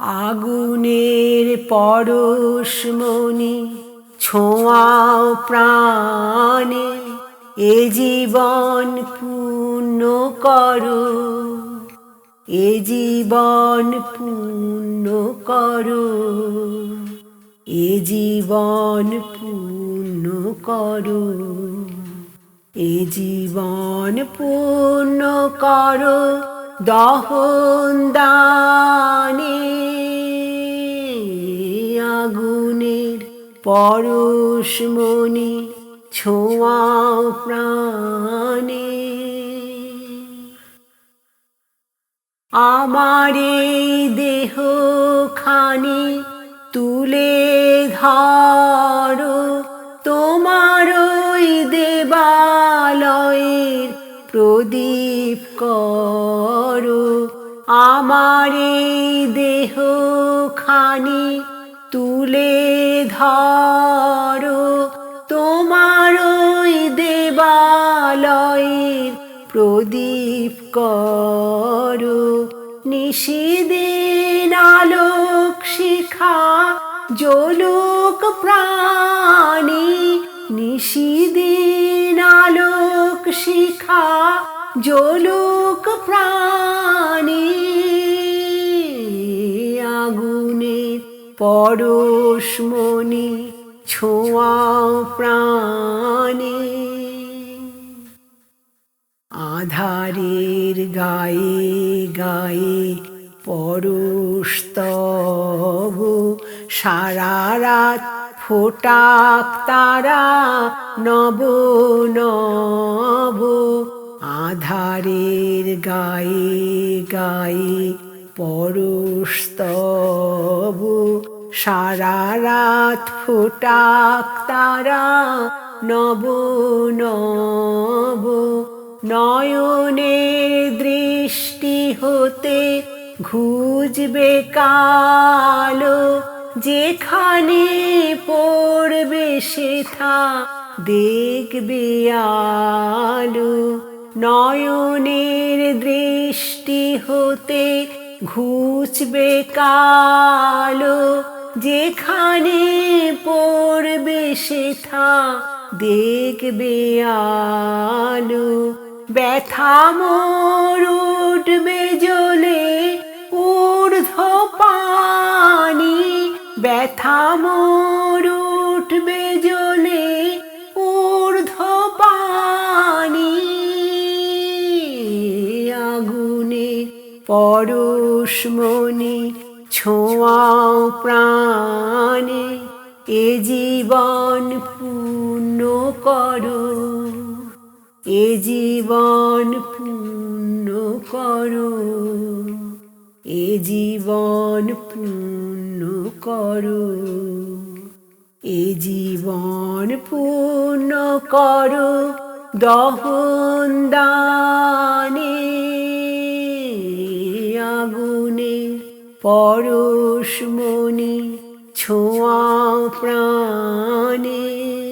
আগুনের পরশমণি ছোঁয়াও প্রাণে, এ জীবন পূর্ণ করো। এ জীবন পূর্ণ করো। এ জীবন পূর্ণ করো। এ জীবন পূর্ণ করো। দহন দানে আগুনের পরশমণি ছোঁয়া প্রাণে। আমার দেহ খানি তুলে ধরো। প্রদীপ করো। আমার দেহ খানি তুলে ধরো। তোমার ওই দেবালয়ের প্রদীপ করো। নিশিদিন আলোক শিখা জলুক প্রাণী, নিশিদিন শিখা জলুক প্রাণী আগুনে পরশমণি ছোঁয়া প্রাণী। আধারের গায়ে গায়ে পরস্তব সারা রাত ফোটাক তারা নব নব। আধারের গায়ে গায়ে পরস্তব সারা রাত ফোটাক তারা নব নব। নয়নের দৃষ্টি হতে ঘুজবে কালো যেখানে পড়বে সেথা দেখবে আলো। নয়নের দৃষ্টি হতে ঘুচবে কালো। যেখানে পড়বে সেথা দেখবে আলো। ব্যথা মোর উঠবে জ্বলে ব্যথা মোর উঠবে জ্বলে ঊর্ধ্ব পানি আগুনে পরশমণি ছোঁয়াও প্রাণে, এ জীবন পূর্ণ করো। এ জীবন পূর্ণ করো। এ জীবন পূর্ণ করো। এ জীবন পূর্ণ করো দহন দানে। আগুনে পরশমণি ছোঁয়া প্রাণে।